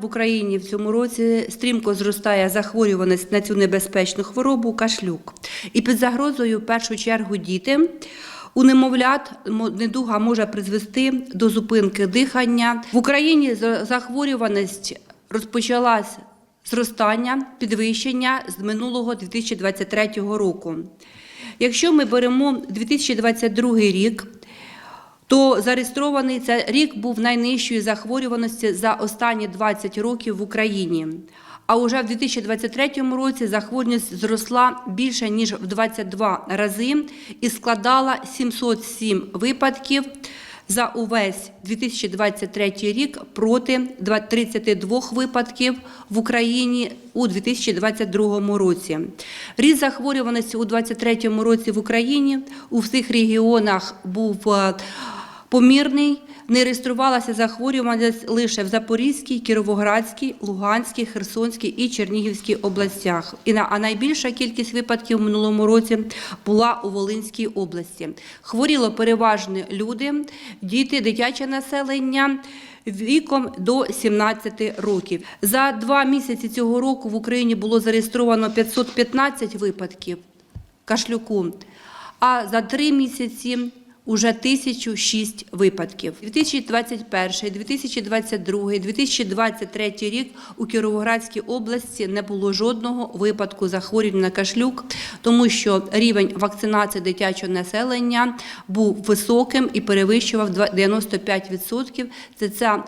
В Україні в цьому році стрімко зростає захворюваність на цю небезпечну хворобу кашлюк. І під загрозою в першу чергу діти. У немовлят недуга може призвести до зупинки дихання. В Україні захворюваність розпочалась зростання, підвищення з минулого 2023 року. Якщо ми беремо 2022 рік, то зареєстрований цей рік був найнижчою захворюваності за останні 20 років в Україні. А уже в 2023 році захворюваність зросла більше ніж в 22 рази і складала 707 випадків за увесь 2023 рік проти 32 випадків в Україні у 2022 році. Ріст захворюваності у 2023 році в Україні у всіх регіонах був е, помірний. Не реєструвалася захворюваність лише в Запорізькій, Кіровоградській, Луганській, Херсонській і Чернігівській областях. І на а найбільша кількість випадків в минулому році була у Волинській області. Хворіло переважно люди, діти, дитяче населення. Віком до 17 років за два місяці цього року в Україні було зареєстровано 515 випадків кашлюку, а за три місяці уже 1006 випадків. 2021, 2022, 2023 рік у Кіровоградській області не було жодного випадку захворювання на кашлюк, тому що рівень вакцинації дитячого населення був високим і перевищував 95%. Це це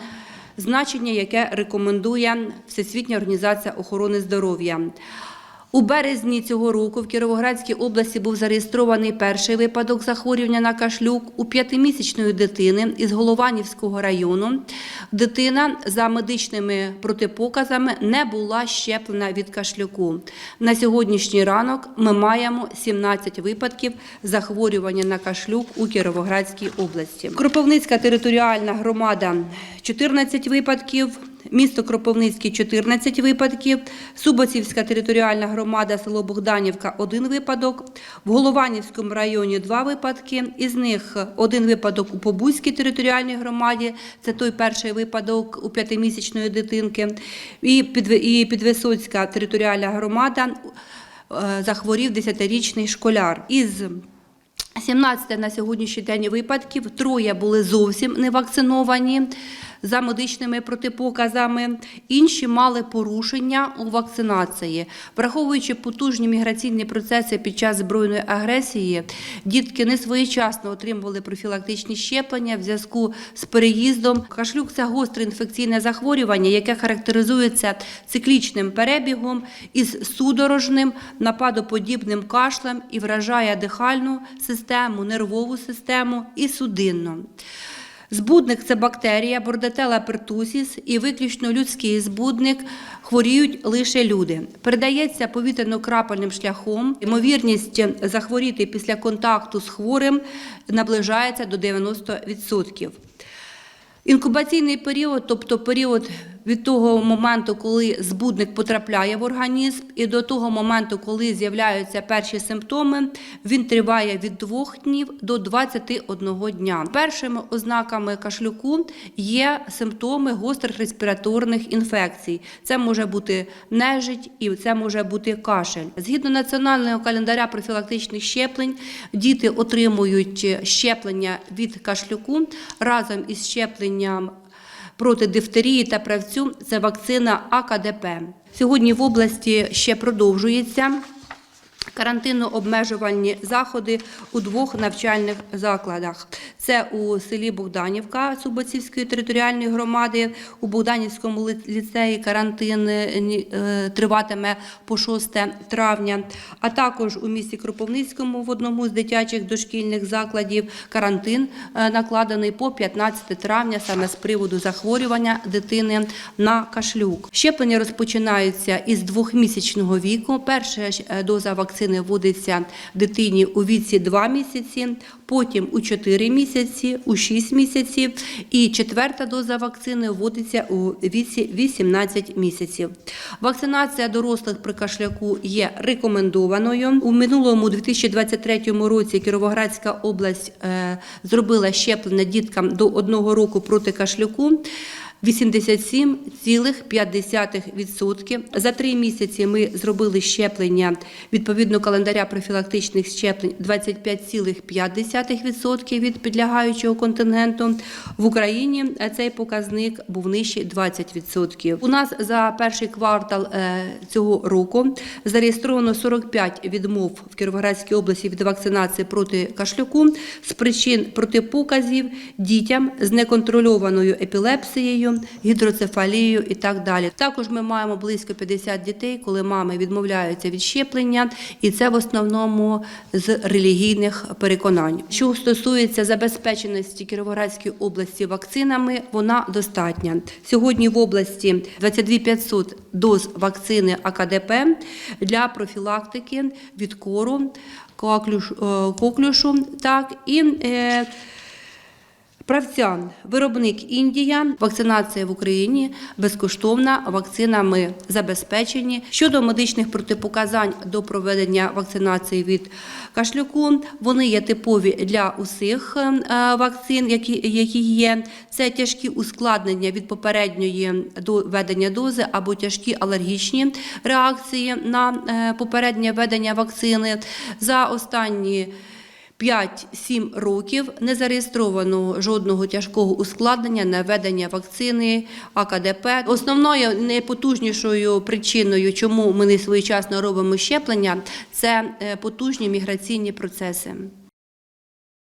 значення, яке рекомендує Всесвітня організація охорони здоров'я. У березні цього року в Кіровоградській області був зареєстрований перший випадок захворювання на кашлюк у п'ятимісячної дитини із Голованівського району. Дитина за медичними протипоказами не була щеплена від кашлюку. На сьогоднішній ранок ми маємо 17 випадків захворювання на кашлюк у Кіровоградській області. Кропивницька територіальна громада 14 випадків. Місто Кропивницький 14 випадків, Субоцівська територіальна громада, село Богданівка один випадок, в Голованівському районі два випадки, із них один випадок у Побузькій територіальній громаді, це той перший випадок у п'ятимісячної дитинки, і, Підвисоцька територіальна громада е, захворів 10-річний школяр. Із 17 на сьогоднішній день випадків, троє були зовсім не вакциновані за медичними протипоказами, інші мали порушення у вакцинації. Враховуючи потужні міграційні процеси під час збройної агресії, дітки не своєчасно отримували профілактичні щеплення в зв'язку з переїздом. Кашлюк це гостре інфекційне захворювання, яке характеризується циклічним перебігом із судорожним нападоподібним кашлем і вражає дихальну систему, нервову систему і судинну. Збудник це бактерія Бордетела пертусіс і виключно людський збудник хворіють лише люди. Передається повітряно-крапельним шляхом. Ймовірність захворіти після контакту з хворим наближається до 90%. Інкубаційний період, тобто період від того моменту, коли збудник потрапляє в організм, і до того моменту, коли з'являються перші симптоми, він триває від 2 днів до 21 дня. Першими ознаками кашлюку є симптоми гострих респіраторних інфекцій. Це може бути нежить і це може бути кашель. Згідно національного календаря профілактичних щеплень, діти отримують щеплення від кашлюку разом із щепленням проти дифтерії та правцю це вакцина АКДП. Сьогодні в області ще продовжується карантинно-обмежувальні заходи у двох навчальних закладах. Це у селі Богданівка Субоцівської територіальної громади. У Богданівському ліцеї карантин е, е, триватиме по 6 травня, а також у місті Кропивницькому в одному з дитячих дошкільних закладів карантин е, накладений по 15 травня саме з приводу захворювання дитини на кашлюк. Щеплення розпочинаються із двохмісячного віку. Перша доза вакцини вводиться дитині у віці 2 місяці, потім у 4 місяці, у 6 місяців, і четверта доза вакцини вводиться у віці 18 місяців. Вакцинація дорослих при кашляку є рекомендованою. У минулому 2023 році Кіровоградська область е, зробила щеплення діткам до одного року проти кашлюку. 87,5%. За три місяці ми зробили щеплення відповідно календаря профілактичних щеплень 25,5% від підлягаючого контингенту. В Україні е, цей показник був нижчий 20%. У нас за перший квартал е, цього року зареєстровано 45 відмов в Кіровоградській області від вакцинації проти кашлюку з причин протипоказів дітям з неконтрольованою епілепсією, гідроцефалією і так далі. Також ми маємо близько 50 дітей, коли мами відмовляються від щеплення, і це в основному з релігійних переконань. Що стосується забезпеченості Кіровоградської області вакцинами, вона достатня. Сьогодні в області 22 500 доз вакцини АКДП для профілактики від кору, коклюш- е, коклюшу, так і е, Правцян, виробник Індія, вакцинація в Україні безкоштовна, вакцинами забезпечені. Щодо медичних протипоказань до проведення вакцинації від кашлюку, вони є типові для усіх е, вакцин, які, є. Це тяжкі ускладнення від попередньої введення дози або тяжкі алергічні реакції на е, попереднє введення вакцини. За останні 5-7 років не зареєстровано жодного тяжкого ускладнення на введення вакцини АКДП. Основною найпотужнішою причиною, чому ми не своєчасно робимо щеплення, це е, потужні міграційні процеси.